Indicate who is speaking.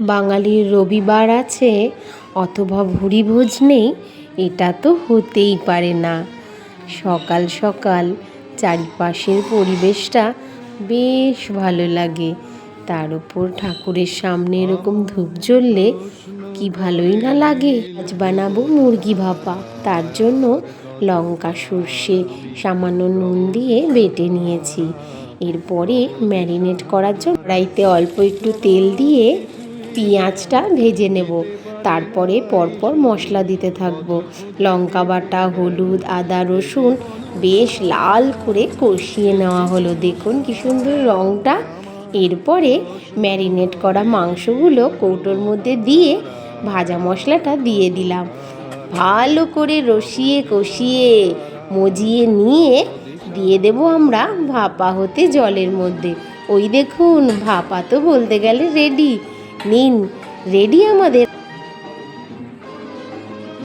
Speaker 1: বাঙালির রবিবার আছে, অথবা ভুরিভোজ নেই, এটা তো হতেই পারে না। সকাল সকাল চারিপাশের পরিবেশটা বেশ ভালো লাগে। তার উপর ঠাকুরের সামনে এরকম ধূপ জ্বললে কি ভালোই না লাগে। আজ বানাবো মুরগি ভাপা। তার জন্য লঙ্কা, সর্ষে, সামান্য নুন দিয়ে বেটে নিয়েছি। এরপরে ম্যারিনেট করার জন্য কড়াইতে অল্প একটু তেল দিয়ে পেঁয়াজটা ভেজে নেব। তারপরে পরপর মশলা দিতে থাকব। লঙ্কা বাটা, হলুদ, আদা, রসুন বেশ লাল করে কষিয়ে নেওয়া হলো। দেখুন কি সুন্দর রঙটা এরপরে ম্যারিনেট করা মাংসগুলো কৌটোর মধ্যে দিয়ে ভাজা মশলাটা দিয়ে দিলাম। ভালো করে রসিয়ে কষিয়ে মজিয়ে নিয়ে দিয়ে দেবো আমরা ভাপা হতে জলের মধ্যে। ওই দেখুন, ভাপা তো বলতে গেলে রেডি নিন রেডি আমাদের